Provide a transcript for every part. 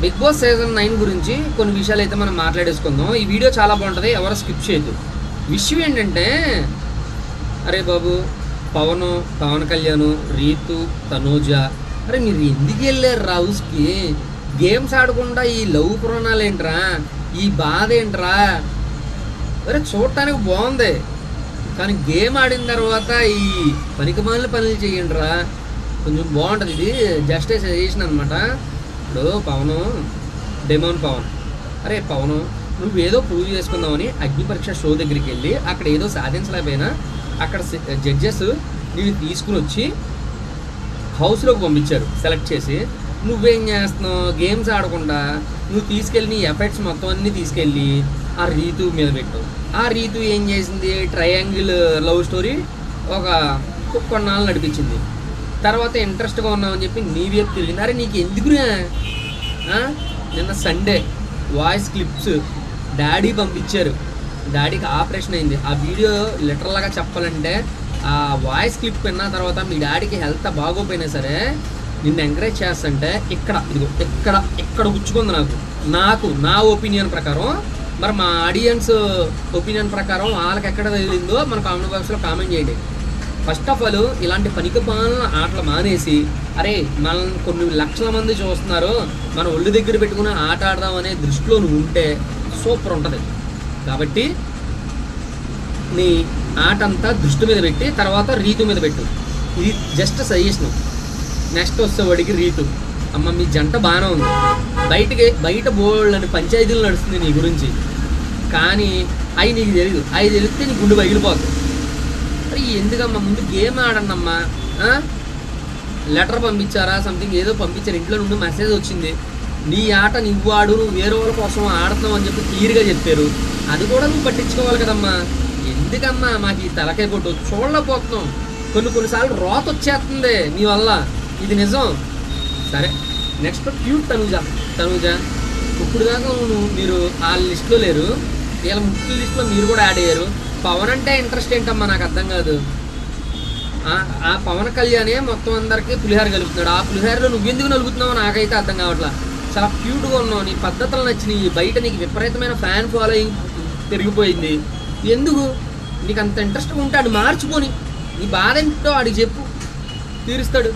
Big boss season nine గురించి కొన్ని విషయాలు అయితే మనం మాట్లాడేసుకుందాం. ఈ వీడియో చాలా బాగుంటుంది ఎవరు స్కిప్ చేయదు విషయం ఏంటంటే అరే బాబు పవన్ పవన్ కళ్యాణ్ రీతు తనూజ అరే మీరు ఎందుకు వెళ్ళారు హౌస్కి గేమ్స్ ఆడకుండా ఈ లవ్ పురాణాలు ఏంట్రా? ఈ బాధ ఏంట్రా? అరే చూడటానికి బాగుంది. కానీ గేమ్ ఆడిన తర్వాత ఈ పనికిమాలిన పనులు చేయండిరా కొంచెం బాగుంటుంది ఇది. జస్ట్ సజెషన్ అనమాట ఇప్పుడు పవను డెమోన్ పవన్. అరే పవను నువ్వు ఏదో చేసుకుందామని అగ్ని పరీక్ష షో దగ్గరికి వెళ్ళి అక్కడ ఏదో సాధించలేకపోయినా అక్కడ జడ్జెస్ నేను తీసుకుని వచ్చి హౌస్లోకి పంపించారు సెలెక్ట్ చేసి. నువ్వేం చేస్తున్నావు? గేమ్స్ ఆడకుండా నువ్వు తీసుకెళ్ళి నీ ఎఫెక్ట్స్ మొత్తం అన్నీ తీసుకెళ్ళి ఆ రీతు మీద పెట్టు. ఆ రీతు ఏం చేసింది? ట్రయాంగిల్ లవ్ స్టోరీ ఒక కొన్నాళ్ళు నడిపించింది. తర్వాత ఇంట్రెస్ట్గా ఉన్నామని చెప్పి నీ వైపు తిరిగింది. అరే నీకు ఎందుకురా? నిన్న సండే వాయిస్ క్లిప్స్ డాడీ పంపించారు. డాడీకి ఆపరేషన్ అయింది. ఆ వీడియో లిటరల్గా చెప్పాలంటే ఆ వాయిస్ క్లిప్ విన్న తర్వాత మీ డాడీకి హెల్త్ బాగోపోయినా సరే నిన్ను ఎంకరేజ్ చేస్తుంటే ఇక్కడ ఇదిగో ఇక్కడ ఇక్కడ గుచ్చుకుంది నాకు. నాకు నా ఒపీనియన్ ప్రకారం మరి మా ఆడియన్స్ ఒపీనియన్ ప్రకారం వాళ్ళకి ఎక్కడ తగిలిందో మన కామెంట్ బాక్స్లో కామెంట్ చేయండి. ఫస్ట్ ఆఫ్ ఆల్ ఇలాంటి పనికి పాలన ఆటలు మానేసి అరే మనం కొన్ని లక్షల మంది చూస్తున్నారు మన ఒళ్ళు దగ్గర పెట్టుకుని ఆట ఆడదాం అనే దృష్టిలో నువ్వు ఉంటే సూపర్ ఉంటుంది. కాబట్టి నీ ఆట అంతా దృష్టి మీద పెట్టి తర్వాత రీతు మీద పెట్టు. ఇది జస్ట్ సజెషన్ నెక్స్ట్ వస్తే వాడికి రీతు. అమ్మ మీ జంట బాగానే ఉంది. బయటకి బయట బోళ్ళని అని పంచాయతీలు నడుస్తుంది నీ గురించి. కానీ అవి నీకు తెలియదు అవి తెలిస్తే నీ గుండె పగిలిపోతుంది. అరే ఎందుకమ్మా? ముందు గేమ్ ఆడండమ్మా లెటర్ పంపించారా? సంథింగ్ ఏదో పంపించారు. ఇంట్లో నుండి మెసేజ్ వచ్చింది. నీ ఆట నువ్వు ఆడు నువ్వు వేరే వాళ్ళ కోసం ఆడుతున్నావు అని చెప్పి క్లియర్గా చెప్పారు. అది కూడా నువ్వు పట్టించుకోవాలి కదమ్మా. ఎందుకమ్మా మాకు ఈ తలకాయ పొట్టు? చూడలేకపోతున్నాం. కొన్ని కొన్నిసార్లు రోత వచ్చేస్తుంది నీ వల్ల. ఇది నిజం. సరే. Next cute Tanuja. తనుజ ఇప్పుడు దాకా మీరు ఆ లిస్ట్లో లేరు. వీళ్ళ ముఖ్య లిస్ట్లో మీరు కూడా యాడ్ అయ్యారు. పవన్ అంటే ఇంట్రెస్ట్ ఏంటమ్మా? నాకు అర్థం కాదు. ఆ- పవన్ కళ్యాణే మొత్తం అందరికీ పులిహార కలుపుతున్నాడు. ఆ పులిహారలో నువ్వెందుకు నలుగుతున్నావు నాకైతే అర్థం కావట్లా. చాలా క్యూట్గా ఉన్నావు. నీ పద్ధతులు నచ్చినాయి. బయట నీకు విపరీతమైన ఫ్యాన్ ఫాలోయింగ్ పెరిగిపోయింది. ఎందుకు? నీకు అంత ఇంట్రెస్ట్ ఉంటే మార్చుకొని నీ బాధ ఏంటో వాడికి చెప్పు. తీరుస్తాడు.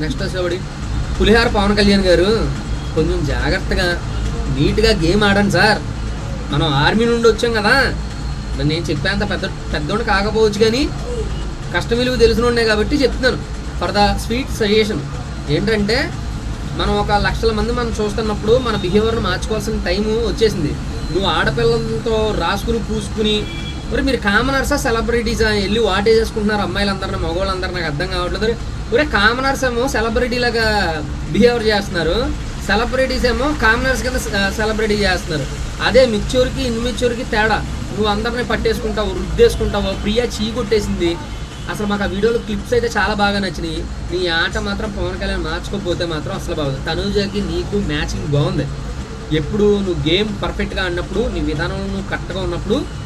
నెక్స్ట్ వచ్చేవాడి పులిహార పవన్ కళ్యాణ్ గారు కొంచెం జాగ్రత్తగా నీట్గా గేమ్ ఆడండి సార్. మనం ఆర్మీ నుండి వచ్చాం కదా. మరి నేను చెప్పేంత పెద్ద పెద్దోడు కాకపోవచ్చు కానీ కష్టం విలువ తెలిసినోడే కాబట్టి చెప్తున్నాను. ఫర్ ద స్వీట్ సజెషన్ ఏంటంటే మనం ఒక లక్షల మంది మనం చూస్తున్నప్పుడు మన బిహేవియర్ని మార్చుకోవాల్సిన టైం వచ్చేసింది. నువ్వు ఆడపిల్లలతో రాసుకుని పూసుకుని మరి మీరు కామనర్సా సెలబ్రిటీసా వెళ్ళి వాటే చేసుకుంటున్నారు అమ్మాయిలందరినీ మగవాళ్ళందరూ నాకు అర్థం కావట్లేదు. ఒరే కామనర్స్ ఏమో సెలబ్రిటీలాగా బిహేవియర్ చేస్తున్నారు. సెలబ్రిటీస్ ఏమో కామనర్స్ కింద సెలబ్రిటీ చేస్తున్నారు. అదే మిచ్యూర్కి ఇన్మిక్చూర్కి తేడా. నువ్వు అందరిని పట్టేసుకుంటావు రుద్దేసుకుంటావు ప్రియా చీ కొట్టేసింది. అసలు మాకు ఆ వీడియోలో క్లిప్స్ అయితే చాలా బాగా నచ్చినాయి. నీ ఆట మాత్రం పవన్ కళ్యాణ్ మార్చుకోకపోతే మాత్రం అసలు బాగుంది. తనూజకి నీకు మ్యాచింగ్ బాగుంది. ఎప్పుడు నువ్వు గేమ్ పర్ఫెక్ట్గా ఆడినప్పుడు నీ విధానం నువ్వు కరెక్ట్గా ఉన్నప్పుడు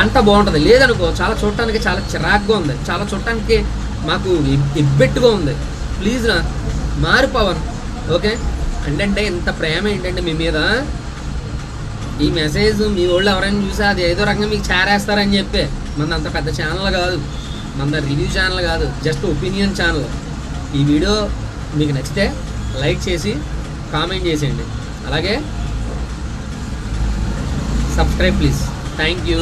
అంత బాగుంటుంది. లేదనుకో చాలా చూడటానికి చాలా చిరాగ్గా ఉంది. చాలా చూడటానికి మాకు ఇబ్- ఇబ్బెట్టుగా ఉంది. ప్లీజ్ నా మారు పవన్. ఓకే? అంటే ఇంత ప్రేమ ఏంటంటే మీ మీద ఈ మెసేజ్ మీ వాళ్ళు ఎవరైనా చూసి అది ఏదో రకంగా మీకు చేరేస్తారని చెప్పే మన అంత పెద్ద ఛానల్ కాదు. మన రివ్యూ ఛానల్ కాదు జస్ట్ ఒపీనియన్ ఛానల్ ఈ వీడియో మీకు నచ్చితే లైక్ చేసి కామెంట్ చేసేయండి. అలాగే సబ్స్క్రైబ్ ప్లీజ్ థ్యాంక్ యూ